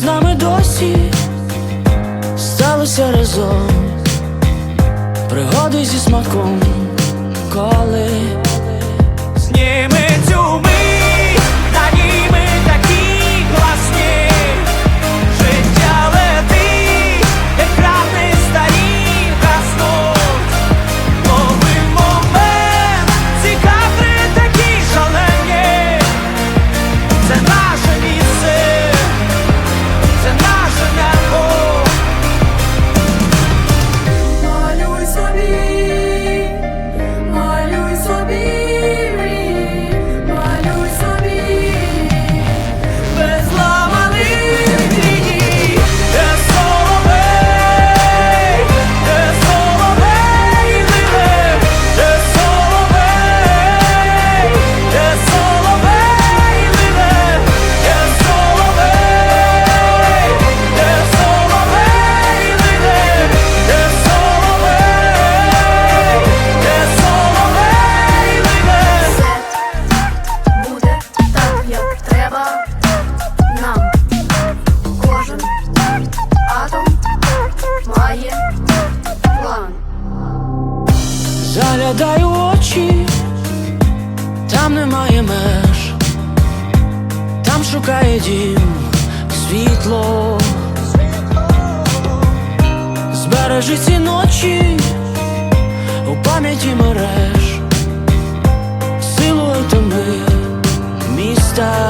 з нами досі, сталося разом, пригоди зі смаком, коли Зніми атом має план. заглядаю очі, там немає меж, там шукає дім світло. Збережи ці ночі у пам'яті мереж, силуетами міста.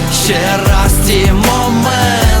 ще раз ті моменти,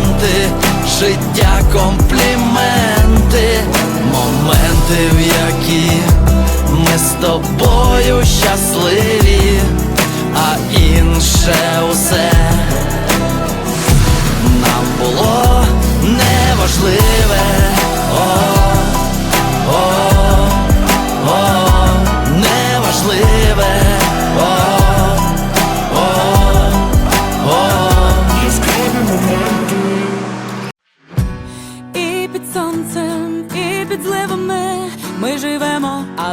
моменти, в які ми з тобою щасливі, а інше усе нам було неважливе. О,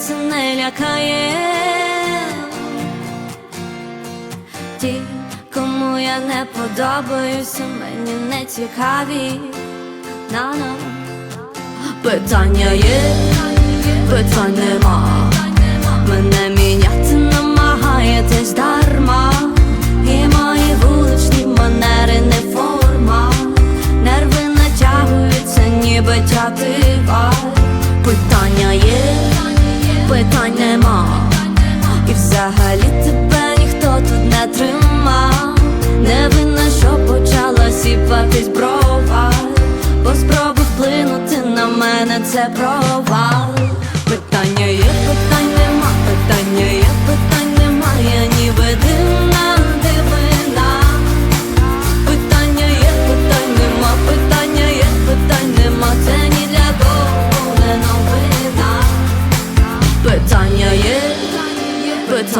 Мене це не лякає. Ті, кому я не подобаюся, мені не цікаві. На-на. Питання є, питань нема. Мене міняти намагаєтесь дарма. І мої вуличні манери не форма. Нерви натягуються, ніби тятива. Питання є, питань нема. І взагалі тебе ніхто тут не тримав. Не винна, що почала сіпатись брова. Бо спроби вплинути на мене це провал. Питання є, питань нема, питання є, питань немає, ніби дивна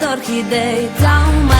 торг ідей, у мене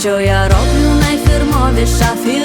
що я роблю найфірмовіша фірмовіша.